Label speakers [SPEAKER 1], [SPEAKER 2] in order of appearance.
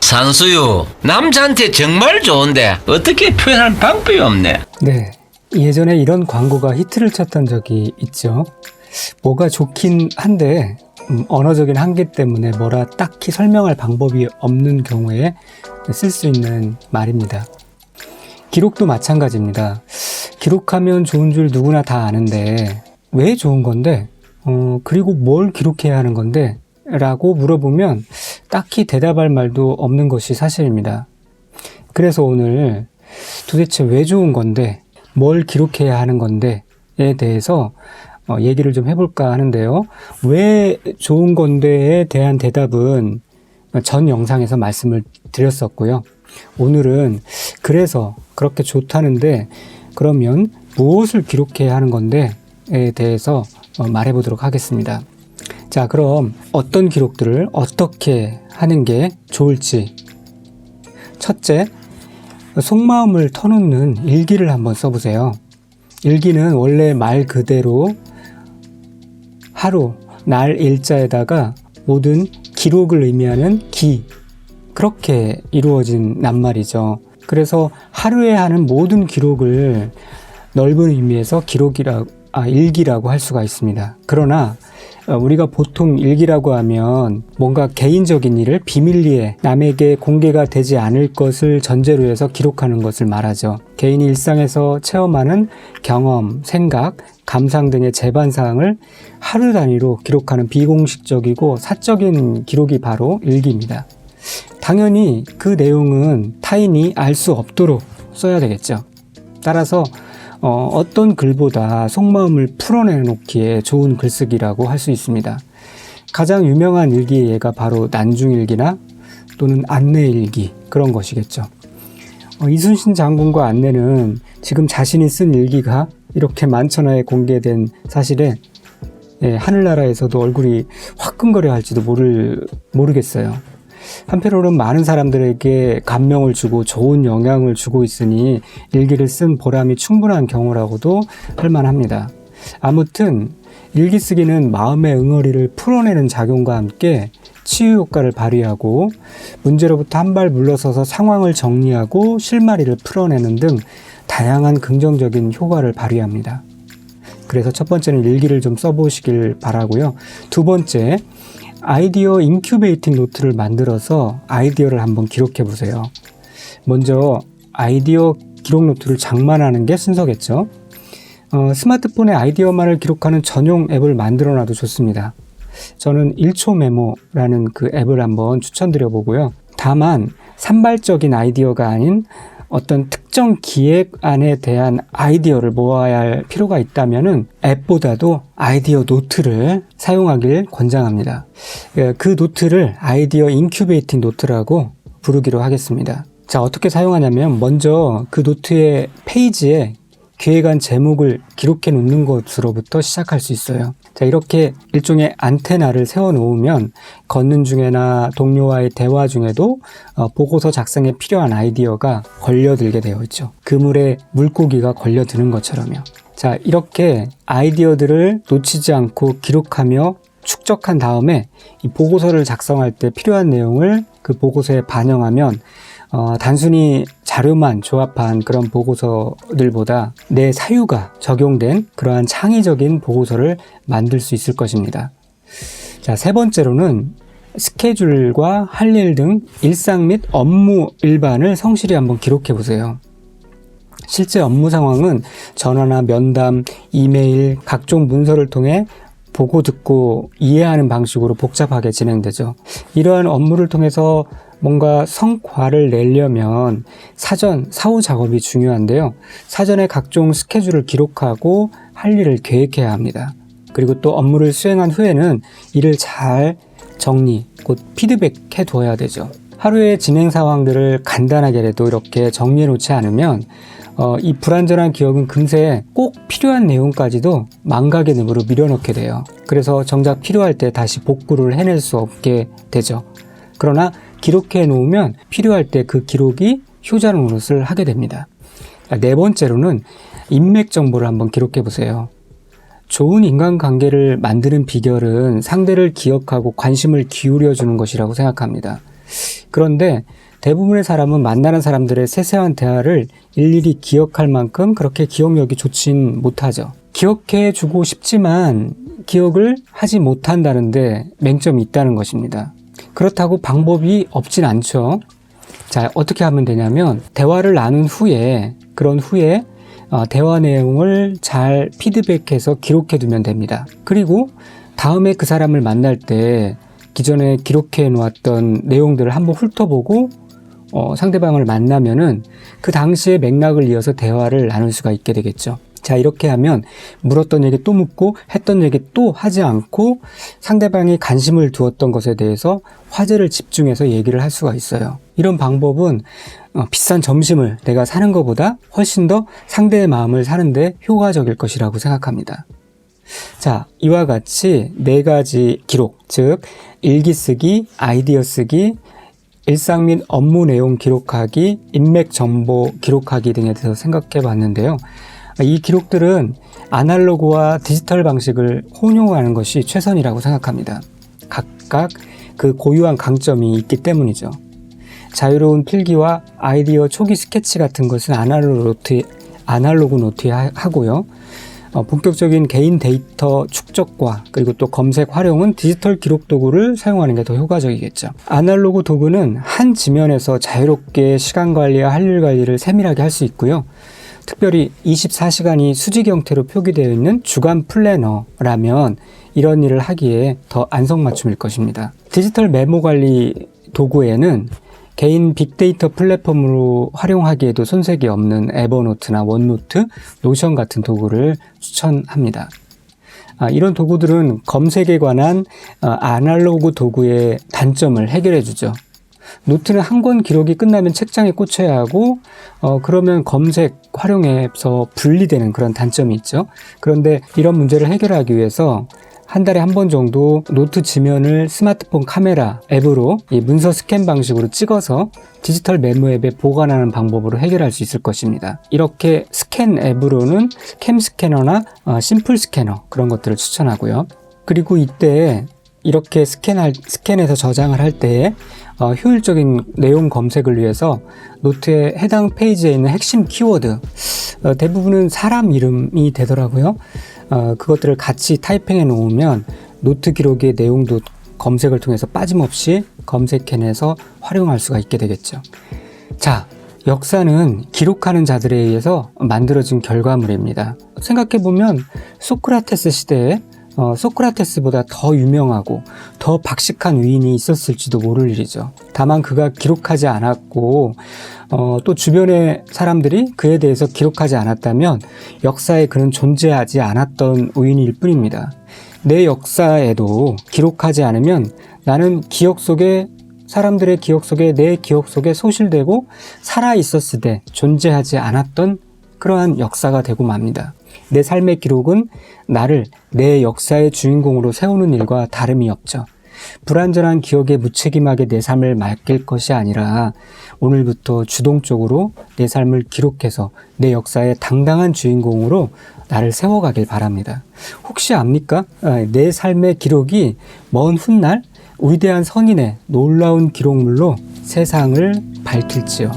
[SPEAKER 1] 산수유 남자한테 정말 좋은데 어떻게 표현할 방법이 없네
[SPEAKER 2] 네. 예전에 이런 광고가 히트를 쳤던 적이 있죠. 뭐가 좋긴 한데, 음, 언어적인 한계 때문에 뭐라 딱히 설명할 방법이 없는 경우에 쓸 수 있는 말입니다. 기록도 마찬가지입니다. 기록하면 좋은 줄 누구나 다 아는데, 왜 좋은 건데, 어, 그리고 뭘 기록해야 하는 건데, 라고 물어보면 딱히 대답할 말도 없는 것이 사실입니다. 그래서 오늘 도대체 왜 좋은 건데, 뭘 기록해야 하는 건데에 대해서 어, 얘기를 좀 해볼까 하는데요. 왜 좋은 건데에 대한 대답은 전 영상에서 말씀을 드렸었고요. 오늘은 그래서 그렇게 좋다는데 그러면 무엇을 기록해야 하는 건데에 대해서 어, 말해보도록 하겠습니다. 자, 그럼 어떤 기록들을 어떻게 하는 게 좋을지. 첫째, 속마음을 터놓는 일기를 한번 써보세요. 일기는 원래 말 그대로 하루, 날, 일자에다가 모든 기록을 의미하는 기. 그렇게 이루어진 낱말이죠. 그래서 하루에 하는 모든 기록을 넓은 의미에서 기록이라, 아, 일기라고 할 수가 있습니다. 그러나 어, 우리가 보통 일기라고 하면 뭔가 개인적인 일을 비밀리에 남에게 공개가 되지 않을 것을 전제로 해서 기록하는 것을 말하죠. 개인이 일상에서 체험하는 경험, 생각, 감상 등의 재반 사항을 하루 단위로 기록하는 비공식적이고 사적인 기록이 바로 일기입니다. 당연히 그 내용은 타인이 알 수 없도록 써야 되겠죠. 따라서 어, 떤 글보다 속마음을 풀어내놓기에 좋은 글쓰기라고 할 수 있습니다. 가장 유명한 일기의 예가 바로 난중일기나 또는 안내일기 그런 것이겠죠. 어, 이순신 장군과 안내는 지금 자신이 쓴 일기가 이렇게 만천하에 공개된 사실에 예, 하늘나라에서도 얼굴이 화끈거려 할지도 모를, 모르겠어요. 한편으로는 많은 사람들에게 감명을 주고 좋은 영향을 주고 있으니 일기를 쓴 보람이 충분한 경우라고도 할 만합니다. 아무튼 일기 쓰기는 마음의 응어리를 풀어내는 작용과 함께 치유 효과를 발휘하고 문제로부터 한 발 물러서서 상황을 정리하고 실마리를 풀어내는 등 다양한 긍정적인 효과를 발휘합니다. 그래서 첫 번째는 일기를 좀 써보시길 바라고요. 두 번째, 아이디어 인큐베이팅 노트를 만들어서 아이디어를 한번 기록해 보세요. 먼저 아이디어 기록 노트를 장만하는 게 순서겠죠. 어, 스마트폰에 아이디어만을 기록하는 전용 앱을 만들어 놔도 좋습니다. 저는 1초 메모라는 그 앱을 한번 추천드려 보고요. 다만 산발적인 아이디어가 아닌 어떤 특 정 기획안에 대한 아이디어를 모아야 할 필요가 있다면은 앱보다도 아이디어 노트를 사용하길 권장합니다. 예, 그 노트를 아이디어 인큐베이팅 노트라고 부르기로 하겠습니다. 자, 어떻게 사용하냐면 먼저 그 노트의 페이지에 기획안 제목을 기록해 놓는 것으로부터 시작할 수 있어요. 자, 이렇게 일종의 안테나를 세워 놓으면 걷는 중에나 동료와의 대화 중에도 어, 보고서 작성에 필요한 아이디어가 걸려들게 되어 있죠. 그물에 물고기가 걸려드는 것처럼요. 자, 이렇게 아이디어들을 놓치지 않고 기록하며 축적한 다음에 이 보고서를 작성할 때 필요한 내용을 그 보고서에 반영하면 어, 단순히 자료만 조합한 그런 보고서들보다 내 사유가 적용된 그러한 창의적인 보고서를 만들 수 있을 것입니다. 자, 세 번째로는 스케줄과 할 일 등 일상 및 업무 일반을 성실히 한번 기록해 보세요. 실제 업무 상황은 전화나 면담, 이메일, 각종 문서를 통해 보고 듣고 이해하는 방식으로 복잡하게 진행되죠. 이러한 업무를 통해서 뭔가 성과를 내려면 사전, 사후 작업이 중요한데요. 사전에 각종 스케줄을 기록하고 할 일을 계획해야 합니다. 그리고 또 업무를 수행한 후에는 일을 잘 정리, 곧 피드백해 둬야 되죠. 하루의 진행 상황들을 간단하게라도 이렇게 정리해 놓지 않으면 어, 이 불완전한 기억은 금세 꼭 필요한 내용까지도 망각의 늪으로 밀어넣게 돼요. 그래서 정작 필요할 때 다시 복구를 해낼 수 없게 되죠. 그러나 기록해 놓으면 필요할 때 그 기록이 효자 노릇을 하게 됩니다. 네 번째로는 인맥 정보를 한번 기록해 보세요. 좋은 인간관계를 만드는 비결은 상대를 기억하고 관심을 기울여 주는 것이라고 생각합니다. 그런데 대부분의 사람은 만나는 사람들의 세세한 대화를 일일이 기억할 만큼 그렇게 기억력이 좋진 못하죠. 기억해 주고 싶지만 기억을 하지 못한다는데 맹점이 있다는 것입니다. 그렇다고 방법이 없진 않죠. 자, 어떻게 하면 되냐면 대화를 나눈 후에 그런 후에 어, 대화 내용을 잘 피드백해서 기록해 두면 됩니다. 그리고 다음에 그 사람을 만날 때 기존에 기록해 놓았던 내용들을 한번 훑어보고 어, 상대방을 만나면은 그 당시의 맥락을 이어서 대화를 나눌 수가 있게 되겠죠. 자, 이렇게 하면 물었던 얘기 또 묻고 했던 얘기 또 하지 않고 상대방이 관심을 두었던 것에 대해서 화제를 집중해서 얘기를 할 수가 있어요. 이런 방법은 어, 비싼 점심을 내가 사는 것보다 훨씬 더 상대의 마음을 사는데 효과적일 것이라고 생각합니다. 자, 이와 같이 네 가지 기록, 즉, 일기 쓰기, 아이디어 쓰기, 일상 및 업무 내용 기록하기, 인맥 정보 기록하기 등에 대해서 생각해 봤는데요. 이 기록들은 아날로그와 디지털 방식을 혼용하는 것이 최선이라고 생각합니다. 각각 그 고유한 강점이 있기 때문이죠. 자유로운 필기와 아이디어 초기 스케치 같은 것은 아날로그 노트, 아날로그 노트에 하- 하고요. 어, 본격적인 개인 데이터 축적과 그리고 또 검색 활용은 디지털 기록 도구를 사용하는 게 더 효과적이겠죠. 아날로그 도구는 한 지면에서 자유롭게 시간 관리와 할 일 관리를 세밀하게 할 수 있고요. 특별히 24시간이 수직 형태로 표기되어 있는 주간 플래너라면 이런 일을 하기에 더 안성맞춤일 것입니다. 디지털 메모 관리 도구에는 개인 빅데이터 플랫폼으로 활용하기에도 손색이 없는 에버노트나 원노트, 노션 같은 도구를 추천합니다. 아, 이런 도구들은 검색에 관한 어, 아날로그 도구의 단점을 해결해 주죠. 노트는 한 권 기록이 끝나면 책장에 꽂혀야 하고 어, 그러면 검색 활용에서 분리되는 그런 단점이 있죠. 그런데 이런 문제를 해결하기 위해서 한 달에 한 번 정도 노트 지면을 스마트폰 카메라 앱으로 이 문서 스캔 방식으로 찍어서 디지털 메모 앱에 보관하는 방법으로 해결할 수 있을 것입니다. 이렇게 스캔 앱으로는 캠 스캐너나 어, 심플 스캐너 그런 것들을 추천하고요. 그리고 이때 이렇게 스캔할, 스캔해서 저장을 할 때에 어, 효율적인 내용 검색을 위해서 노트의 해당 페이지에 있는 핵심 키워드 어, 대부분은 사람 이름이 되더라고요. 어, 그것들을 같이 타이핑해 놓으면 노트 기록의 내용도 검색을 통해서 빠짐없이 검색해내서 활용할 수가 있게 되겠죠. 자, 역사는 기록하는 자들에 의해서 만들어진 결과물입니다. 생각해보면 소크라테스 시대에 어, 소크라테스보다 더 유명하고 더 박식한 위인이 있었을지도 모를 일이죠. 다만 그가 기록하지 않았고 어, 또 주변의 사람들이 그에 대해서 기록하지 않았다면 역사에 그는 존재하지 않았던 위인일 뿐입니다. 내 역사에도 기록하지 않으면 나는 기억 속에 사람들의 기억 속에 내 기억 속에 소실되고 살아 있었을 때 존재하지 않았던 그러한 역사가 되고 맙니다. 내 삶의 기록은 나를 내 역사의 주인공으로 세우는 일과 다름이 없죠. 불완전한 기억에 무책임하게 내 삶을 맡길 것이 아니라 오늘부터 주동적으로 내 삶을 기록해서 내 역사의 당당한 주인공으로 나를 세워가길 바랍니다. 혹시 압니까? 아, 내 삶의 기록이 먼 훗날 위대한 선인의 놀라운 기록물로 세상을 밝힐지요.